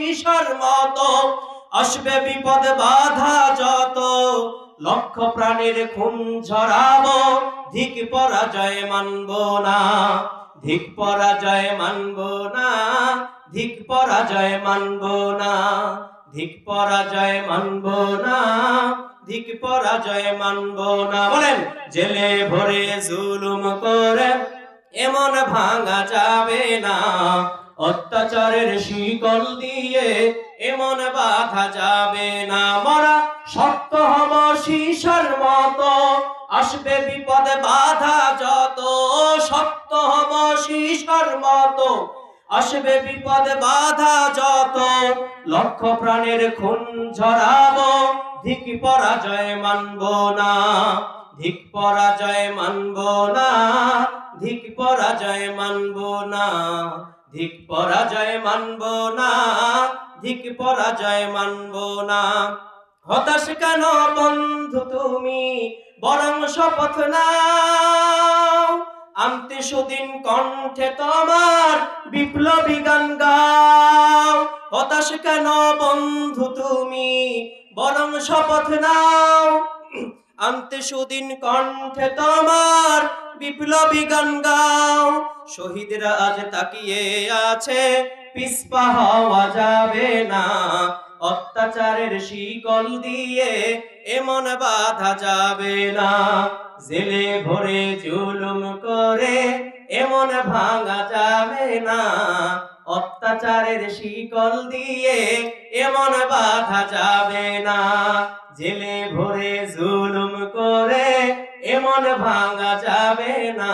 শিশর মতো। আসবে বিপদ বাধা যত, লক্ষ প্রাণীর খুন ধিক পরাজয় মানব না, ধিক পরাজয় মানব না, ধিক পরাজয় মানব না, ধিক পরাজয় মানব না, ধিক পরাজয় মানব না। বলেন, জেলে ভরে জুলুম করে, এমন ভাঙা যাবে না অত্যাচারের শিকল দিয়ে এমন বাধা যাবে না, মরা শক্ত হব শিশর মতো। আসবে বিপদ বাধা যত, শক্ত হব শিশর মতো। আসবে বিপদ বাধা যত, লক্ষ প্রাণের খুন ঝরাবো, ধিক পরাজয় মানব না। ধিক পরাজয় মানব না, ধিক পরাজয় মানব না। ধিক পরাজয় মানব না, ধিক পরাজয় মানব না। হতাশ কেন বন্ধু তুমি? বরং শপথ নাও। আনতে সুদিন কণ্ঠে তোমার বিপ্লবী গান গাও। হতাশ কেন বন্ধু তুমি? বরং শপথ নাও। আনতে সুদিন কণ্ঠে তোমার বিপ্লবী গান গাও। শহীদরা আজ তাকিয়ে আছে, পিসপা হওয়া যাবে না। অত্যাচারের শিকল দিয়ে এমন বাধা যাবে না। জেলে ভরে জুলুম করে এমন ভাঙা যাবে না। অত্যাচারের শিকল দিয়ে এমন বাধা যাবে না। জেলে ভরে জুলুম করে এমন ভাঙা যাবে না।